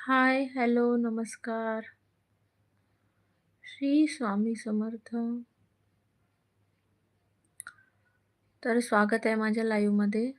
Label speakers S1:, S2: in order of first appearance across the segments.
S1: हाय, hello, नमस्कार. श्री स्वामी समर्थ. तर स्वागत आहे माझ्या लाईव्हमध्ये.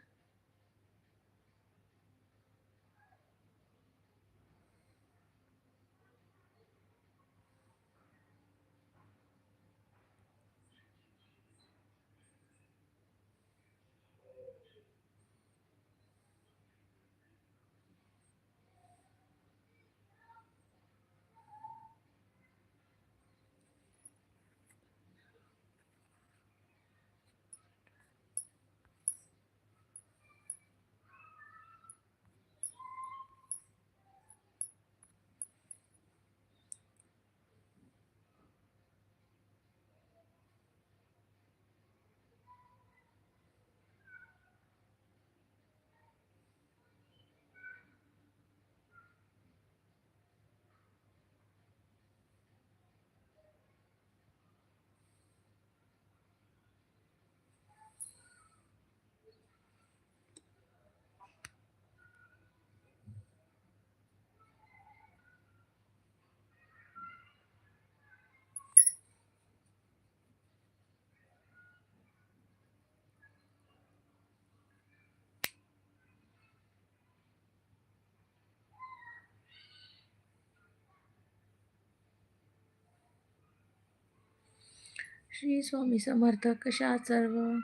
S1: श्री स्वामी समर्थ. कशा सर्व?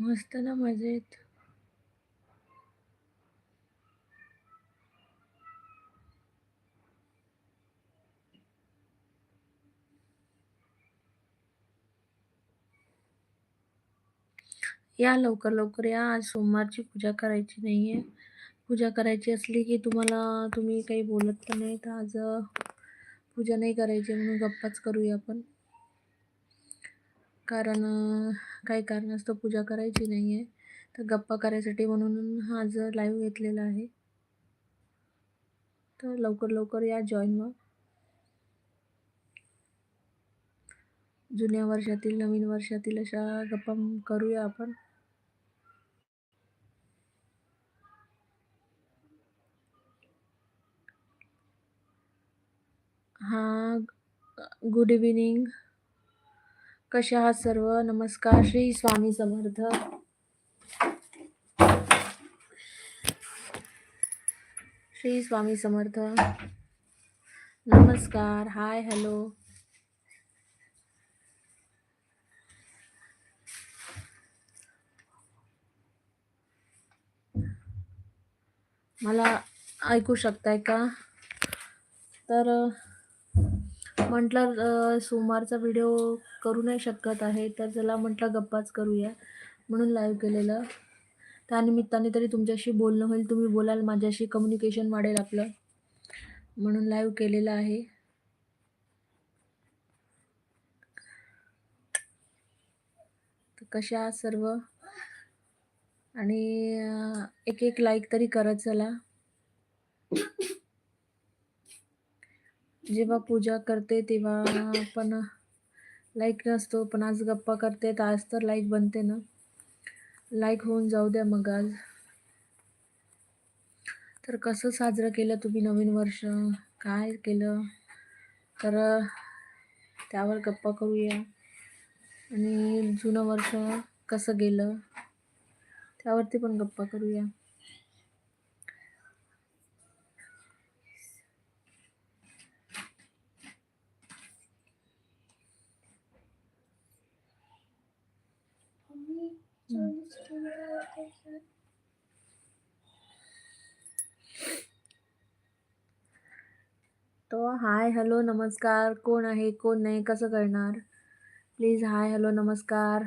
S1: मस्त ना, मजेत? या लवकर, लवकर या. आज सोमवारची पूजा करायची नाहीये. पूजा करायची असली की तुम्हाला तुम्ही काही बोलत पण नाही. तर आज पूजा नाही करायची म्हणून गप्पाच करूया आपण. कारण काही कारणास्तव पूजा करायची नाही आहे तर गप्पा करायसाठी म्हणून हा जर लाईव्ह घेतलेला आहे. तर लवकर, लवकर या जॉईन मग जुन्या वर्षातील, नवीन वर्षातील अशा गप्पा करूया आपण. हां, गुड इव्हिनिंग कशा आहात सर्व? नमस्कार. श्री स्वामी समर्थ. श्री स्वामी समर्थ. नमस्कार. Hi, hello. मला ऐकू शकताय का? तर म्हटलं सोमवारचा व्हिडिओ करू नाही शकत आहे. तर चला म्हटलं गप्पाच करूया. म्हणून लाईव्ह केलेलं. त्यानिमित्ताने तरी तुमच्याशी बोलणं होईल. तुम्ही बोलाल, माझ्याशी कम्युनिकेशन वाढेल आपलं. म्हणून लाईव्ह केलेलं आहे. तर कशा सर्व? आणि एक एक लाईक तरी करत चला. जेव्हा पूजा करते तेव्हा पण लाईक नसतो. पण आज गप्पा करते तर आज तर लाईक बनते ना. लाईक होऊन जाऊ द्या मग आज. तर कसं साजरं केलं तुम्ही नवीन वर्ष? काय केलं? तर त्यावर गप्पा करूया. आणि जुनं वर्ष कसं गेलं? त्यावरती पण गप्पा करूया. तो हाय, हॅलो, नमस्कार. कोण आहे, कोण नाही, कसं करणार प्लीज हाय, हॅलो, नमस्कार.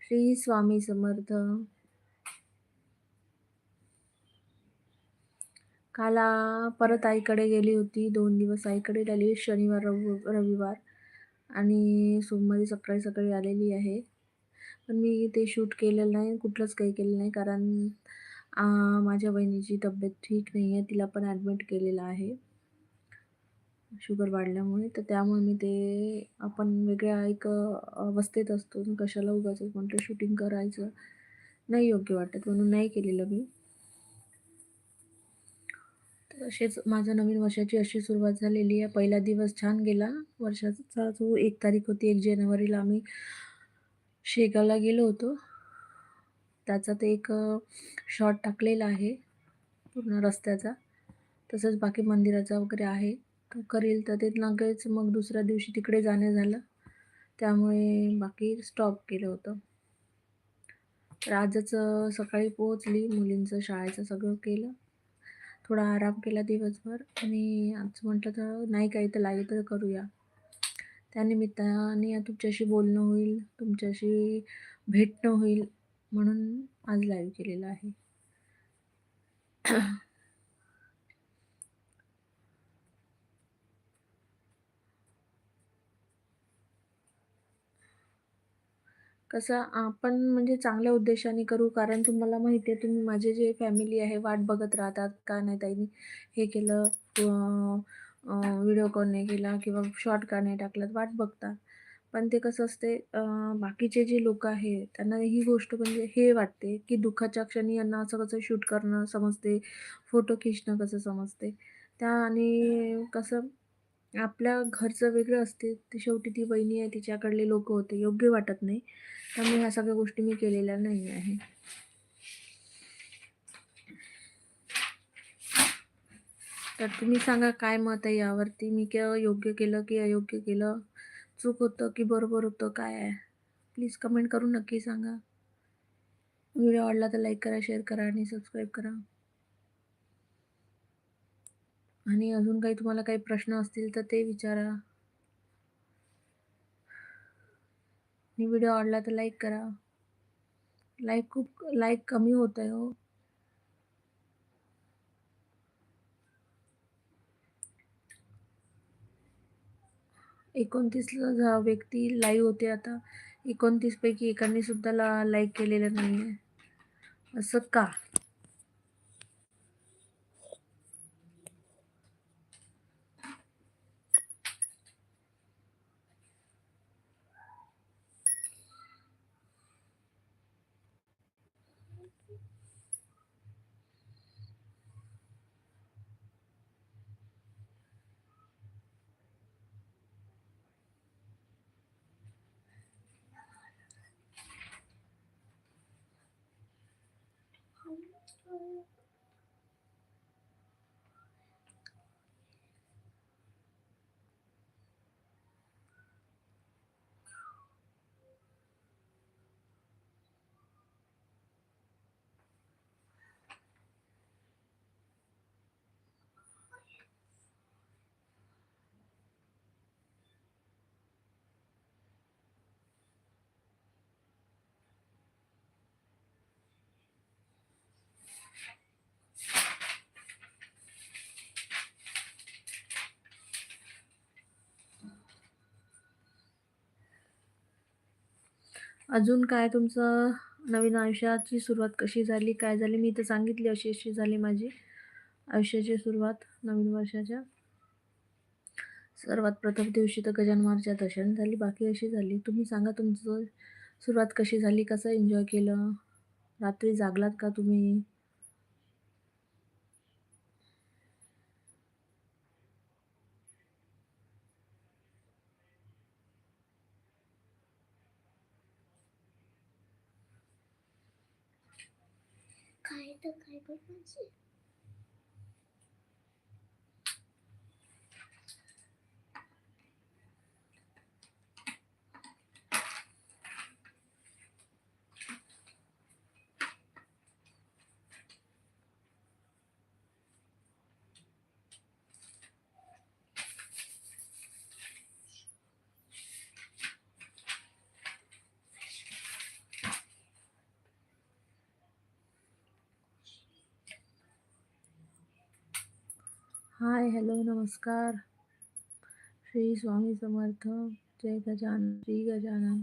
S1: श्री स्वामी समर्थ. काल परत आईकडे गेली होती. दोन दिवस आईकडे आली शनिवार, रव रविवार आणि सोमवारी सकाळी सकाळी आलेली आहे. पण मी ते शूट केलेलं नाही. कुठलंच काही केलं नाही. कारण माझ्या बहिणीची तब्येत ठीक नाही आहे. तिला पण ॲडमिट केलेलं आहे. शुगर वाढल्यामुळे. तर त्यामुळे मी ते आपण वेगळ्या एक अवस्थेत असतो. कशाला उगाचच कोणतं शूटिंग करायचं नाही योग्य वाटत म्हणून नाही केलेलं मी. तसेच माझं नवीन वर्षाची अशी सुरुवात झालेली आहे पहिला दिवस छान गेला वर्षाचा जो एक तारीख होती एक जानेवारीला आम्ही शेगावला गेलो होतो. त्याचा ते एक शॉट टाकलेला आहे. पूर्ण रस्त्याचा. तसंच बाकी मंदिराचा वगैरे आहे. तो करेल तर ते लगेच मग दुसऱ्या दिवशी तिकडे जाणं झालं. त्यामुळे बाकी स्टॉप केलं होतं. तर आजच सकाळी पोहोचली. मुलींचं शाळेचं सगळं केलं. थोडा आराम केला दिवसभर. आणि आज म्हटलं तर नाही काही तर लागेल तर करूया. त्यानिमित्ताने तुमच्याशी बोलणं होईल तुमच्याशी भेटणं होईल म्हणून आज लाईव्ह केलेलं आहे. कसं आपण म्हणजे चांगल्या उद्देशाने करू कारण तुम्हाला माहिती आहे तुम्ही माझे जे फॅमिली आहे वाट बघत राहतात का नाही ताईनी हे केलं व्हिडिओ कॉलने केला किंवा शॉर्ट का नाही वाट बघतात पण ते कसं असते बाकीचे जे लोक आहे त्यांना ही गोष्ट म्हणजे हे वाटते की दुःखाच्या क्षणी यांना असं कसं शूट करणं समजते फोटो खिचणं कसं समजते. त्या आणि कसं आपल्या घरचं वेगळं असते ती शेवटी ती बहिणी आहे तिच्याकडले लोक होते योग्य वाटत नाही. त्यामुळे ह्या सगळ्या गोष्टी मी केलेल्या नाही आहे. तर तुम्ही सांगा काय मत आहे यावरती? मी के योग्य केलं की अयोग्य केलं? चूक होतं की बरोबर होतं? काय आहे? प्लीज कमेंट करून नक्की सांगा. व्हिडिओ आवडला तर लाईक करा शेअर करा आणि सबस्क्राईब करा. आणि अजून काही तुम्हाला काही प्रश्न असतील तर ते विचारा. आणि व्हिडिओ आवडला तर लाईक करा. लाईक खूप लाईक कमी होत आहे हो. एकोणतीसला व्यक्ती लाईव्ह होते आता. एकोणतीसपैकी एकाने सुद्धा ला लाईक केलेलं नाही आहे असं का? अजून काय तुमचं नवीन आयुष्याची सुरुवात कशी झाली काय झाली? मी तर सांगितली अशी अशी झाली माझी आयुष्याची सुरुवात नवीन वर्षाच्या. सर्वात प्रथम दिवशी तर गजानमारच्या दर्शन झाली बाकी अशी झाली. तुम्ही सांगा तुमचं सुरुवात कशी झाली कसं एन्जॉय केलं? रात्री जागलात का तुम्ही?
S2: काय तर काय बघायचे
S1: हाय हॅलो नमस्कार। श्री स्वामी समर्थ। जय गजानन। श्री गजानन।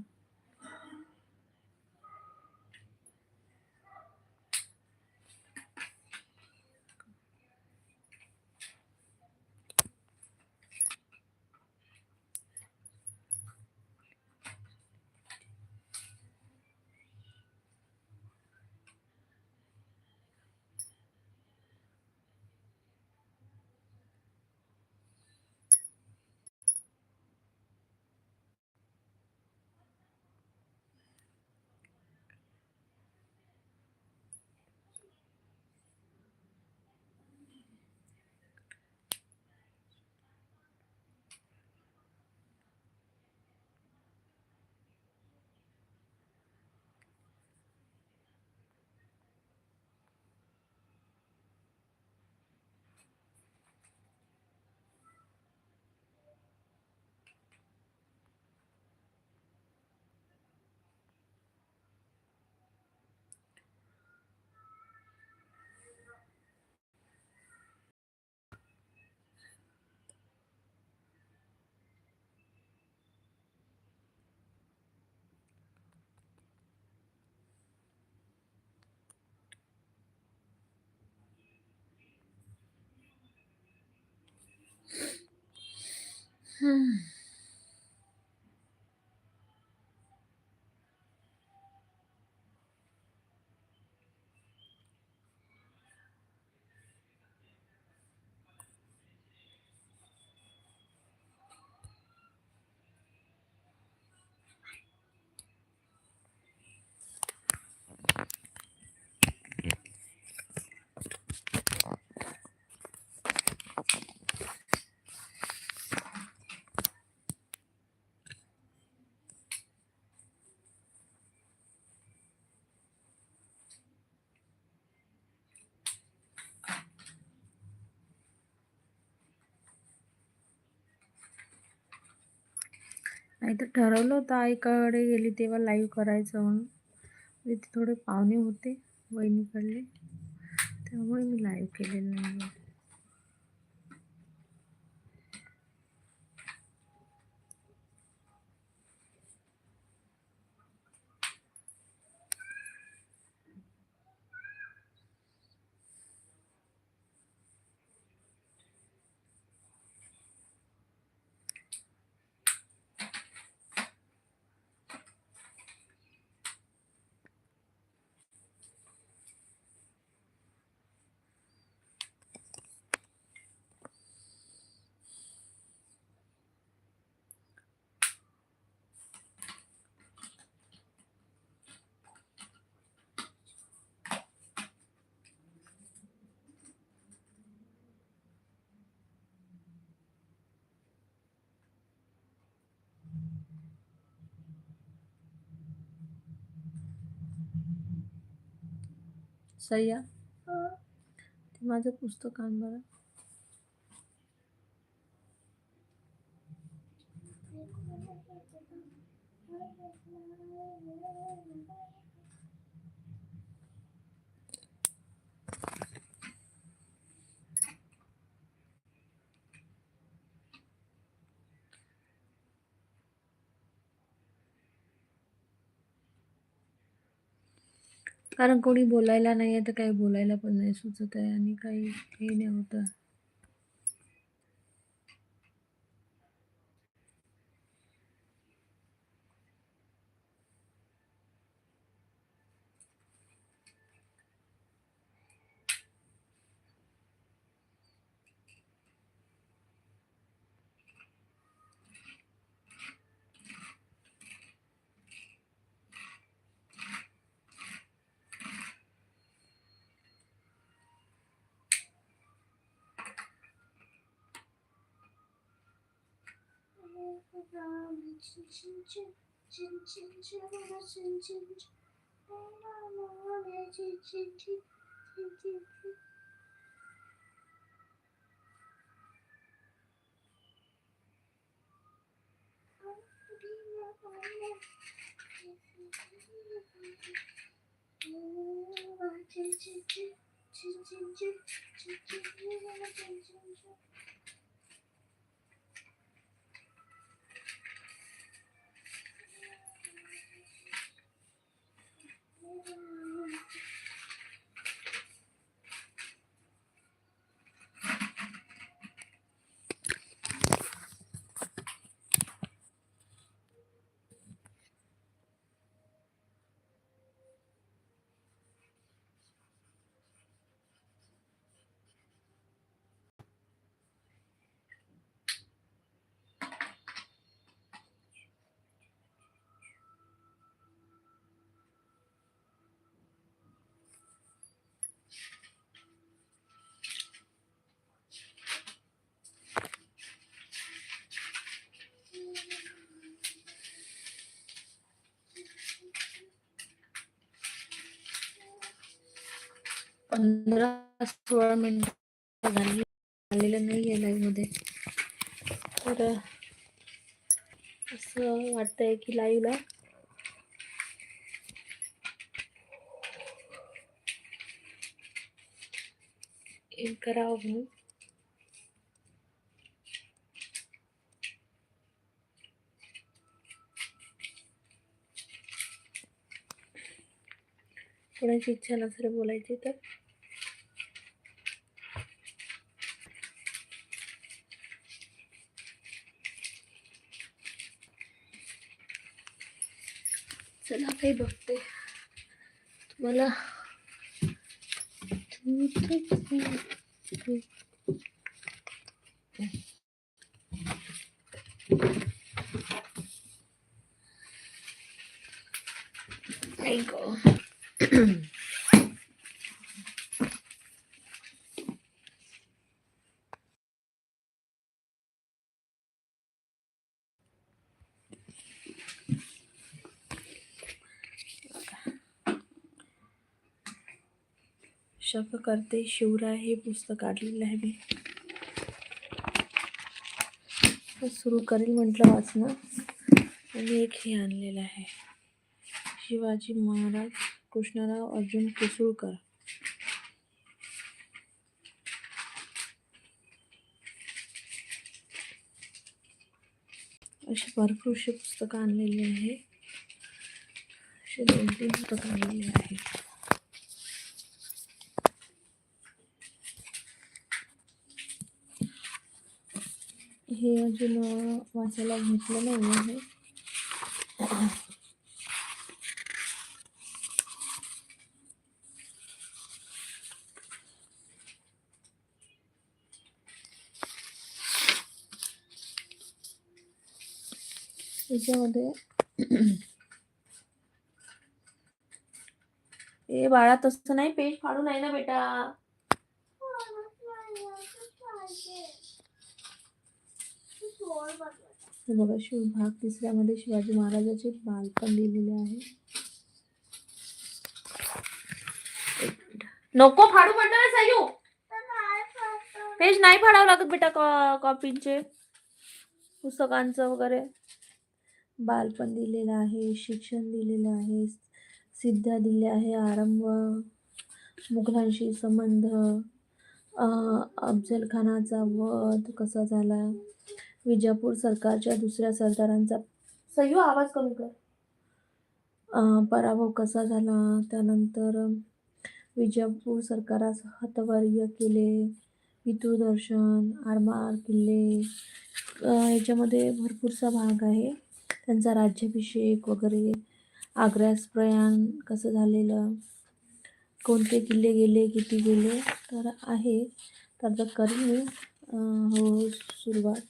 S1: Hmm. तर ठरवलं होतं आईकडे गेली तेव्हा लाईव्ह करायचं म्हणून. म्हणजे तिथे थोडे पाहुणे होते वहिनीकडले. त्यामुळे मी लाईव्ह केलेलं नाही. सह्या ते माझं पुस्तक आण बरं कारण कोणी बोलायला नाही आहे तर काही बोलायला पण नाही सुचत आहे आणि काही हे नाही होत. आहे. पंधरा सोळा मिनिट झाली. आलेलं नाही आहे लाईव्हमध्ये तर असं वाटतंय की लाईव्हला करावं म्हणून कोणाची इच्छा नसेल बोलायची तर. चला काही बघते तुम्हाला Thank you. पुस्तकं करते. शिवराय हे पुस्तक काढलेलं आहे मी. सुरू करेल म्हटलं वाचणं. आणि एक हे आणलेलं आहे. शिवाजी महाराज कृष्णराव अर्जुन कुसुळकर. अशी भरपूरशी पुस्तकं आणलेली आहे. अशी दोन तीन पुस्तकं आणलेली आहे हे अजून वाचायला घेतलं नाही आहे. याच्यामध्ये ए बाळा तसं नाही पेज फाडू नाही ना बेटा. हे बघा शिव भाग तिसऱ्यामध्ये शिवाजी महाराजाचे बालपण लिहिलेले आहे. नको फाडू ना सायू. पेज नाही फाडावं लागत बेटा कॉपींचे. पुस्तकांचं वगैरे. बालपण दिलेलं आहे शिक्षण दिलेलं आहे सिद्ध्या दिले आहे आरंभ मुघलांशी संबंध अफजल खानाचा वध कसा झाला? विजापूर सरकारच्या दुसऱ्या सरदारांचा. सय्यू आवाज कमी कर. पराभव कसा झाला? त्यानंतर विजापूर सरकारास हतवर्य केले. पितृदर्शन आरमार किल्ले. याच्यामध्ये भरपूरसा भाग आहे. त्यांचा राज्याभिषेक वगैरे आग्र्यास प्रयाण कसं झालेलं? कोणते किल्ले गेले किती गेले? तर आहे. तर करीन मी. हो सुरुवात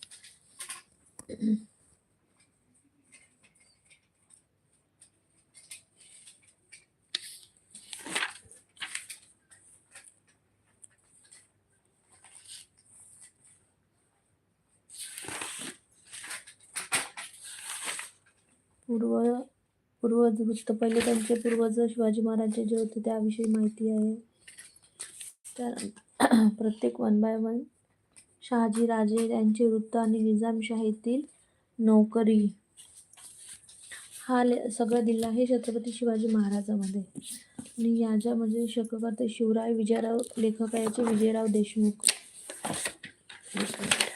S1: पूर्व पूर्ववृत्त म्हणजे पहिले त्यांचे पूर्वज शिवाजी महाराज जे होते त्याविषयी माहिती आहे. तर प्रत्येक वन बाय वन शहाजी राजे यांचे वृत्त आणि निजामशाहीतील नोकरी. हा ले सगळं दिलं आहे छत्रपती शिवाजी महाराजामध्ये. आणि याच्यामध्ये शककर्ते शिवराय विजयराव लेखक आहे याचे विजयराव देशमुख एक मिनिट.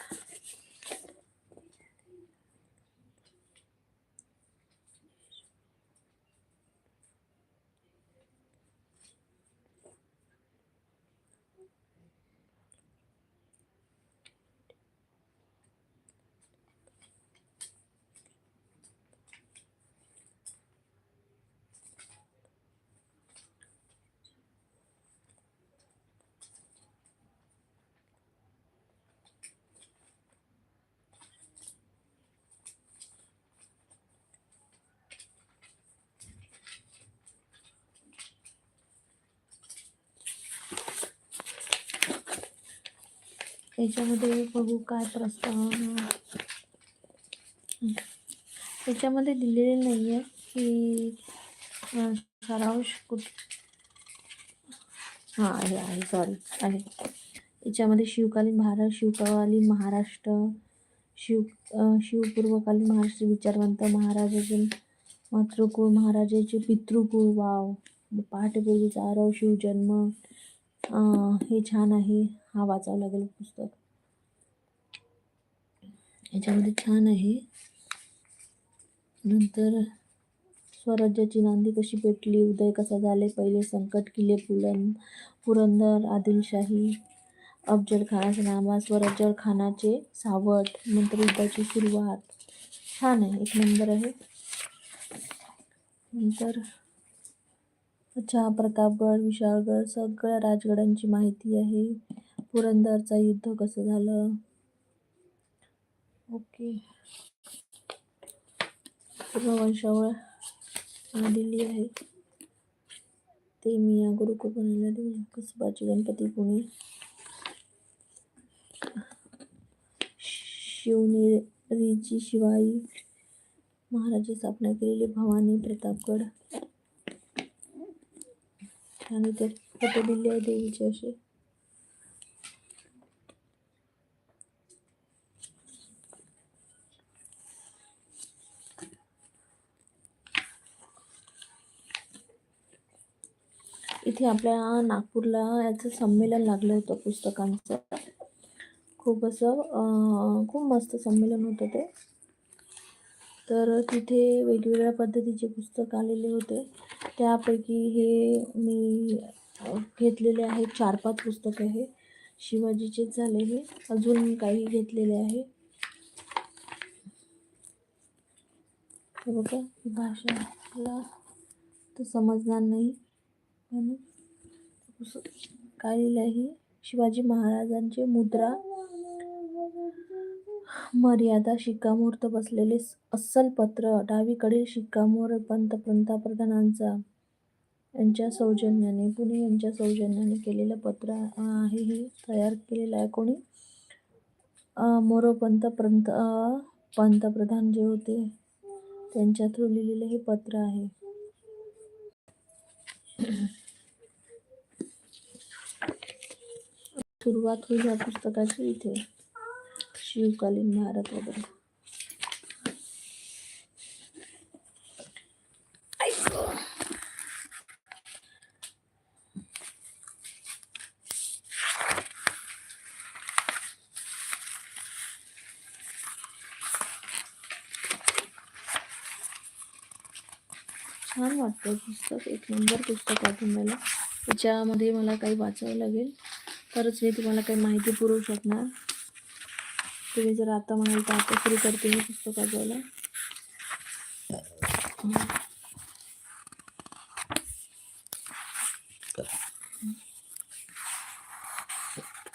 S1: याच्यामध्ये बघू काय प्रस्तावना याच्यामध्ये दिलेले नाही आहे की सारांश कुठ? हां आहे आहे सॉरी आहे. याच्यामध्ये शिवकालीन भारत शिवकालीन महाराष्ट्र शिव शिवपूर्वकालीन महाराष्ट्र विचारवंत महाराजाचे मातृकुळ महाराजाचे पितृकुळ वाव. पहाटेपूर्वीचा आरव शिवजन्म. हे छान आहे. हा वाचावं लागेल पुस्तक. याच्यामध्ये छान आहे. नंतर स्वराज्याची नांदी कशी पेटली? उदय कसा झाले? पहिले संकट किल्ले पुलन पुरंदर आदिलशाही अफजल खानाचे नामा स्वराज्य खानाचे सावट नंतर युद्धाची सुरुवात. छान आहे. एक नंबर आहे. नंतर अच्छा प्रतापगड विशाळगड सगळ्या राजगडांची माहिती आहे. पुरंदरचा युद्ध कसं झालं? ओके. पूर्ण वंशावळ दिली आहे. ते मी या गुरुकुपनाला देऊ कसबाची गणपती पुणे. शिवनेरीची शिवाई महाराज स्थापना केलेली भवानी प्रतापगड. आणि ते फोटो दिले आहे देवीचे असे इथे आपल्या नागपूरला याचं संमेलन लागलं होतं पुस्तकांचं. खूप असं खूप मस्त संमेलन होतं ते. तर तिथे वेगवेगळ्या पद्धतीचे पुस्तक आलेले होते. त्यापैकी हे मी घेतलेले आहे चार पाच पुस्तक आहे. शिवाजीचेच झाले हे. अजून काही घेतलेले आहे. बघा भाषाला तर समजणार नाही. पण काय लिहिलं आहे शिवाजी महाराजांचे मुद्रा मर्यादा शिक्कामोर्त बसलेले अस्सल पत्र डावीकडील शिक्कामोर पंत पंतप्रधानांचा यांच्या सौजन्याने पुणे यांच्या सौजन्याने केलेलं पत्र आहे हे तयार केलेलं आहे. कोणी? मोरोपंत पंत पंतप्रधान जे होते त्यांच्या थ्रू लिहिलेलं हे पत्र आहे. सुरुवात होईल या पुस्तकाची इथे शिवकालीन भारत वगैरे छान वाटतं पुस्तक. एक नंबर पुस्तक आहे तुम्हाला त्याच्यामध्ये मला काही वाचावं लागेल. तरच मी तुम्हाला काही माहिती पुरवू शकणार तुम्ही जर आता म्हणाल तर आता सुरू करते मी पुस्तक वाचायला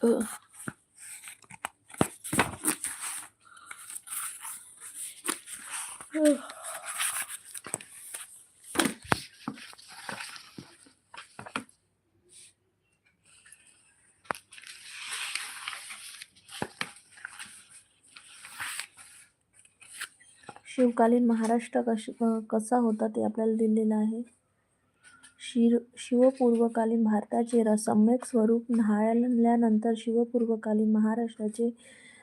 S1: अ. शिवकालीन महाराष्ट्र कश कसा होता ते आपल्याला दिलेलं आहे. शिर शिवपूर्वकालीन भारताचे र सम्यक स्वरूप न्हाळल्यानंतर शिवपूर्वकालीन महाराष्ट्राचे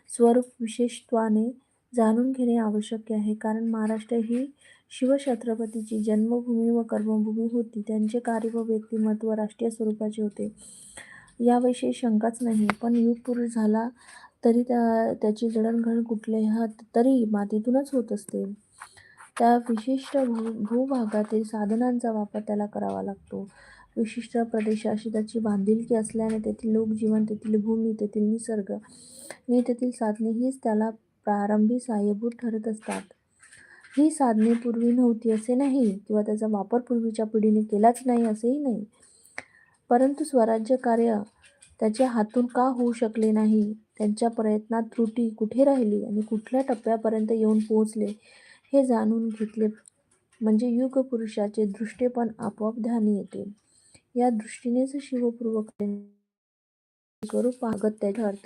S1: स्वरूप विशेषत्वाने जाणून घेणे आवश्यक आहे. कारण महाराष्ट्र ही शिवछत्रपतीची जन्मभूमी व कर्मभूमी होती. त्यांचे कार्य व व्यक्तिमत्व राष्ट्रीय स्वरूपाचे होते. याविषयी शंकाच नाही. पण युग पुरुष झाला तरी त्या त्याची जडणघडण कुठल्याही तरी मातीतूनच होत असते. त्या विशिष्ट भू भूभागातील साधनांचा वापर त्याला करावा लागतो. विशिष्ट प्रदेशाशी त्याची बांधिलकी असल्याने तेथील लोकजीवन तेथील भूमी तेथील निसर्ग आणि तेथील साधने हीच त्याला प्रारंभी सहाय्यभूत ठरत असतात. ही साधने पूर्वी नव्हती असे नाही किंवा त्याचा वापर पूर्वीच्या पिढीने केलाच नाही असेही नाही. परंतु स्वराज्य कार्य त्याच्या हातून का होऊ शकले नाही? त्यांच्या प्रयत्नात त्रुटी कुठे राहिली आणि कुठल्या टप्प्यापर्यंत येऊन पोहोचले हे जाणून घेतले. म्हणजे युग पुरुषाचे दृष्टेपण आपोआप ध्यानी येते. या दृष्टीनेच शिवपूर्वक करू पाहत त्याच्या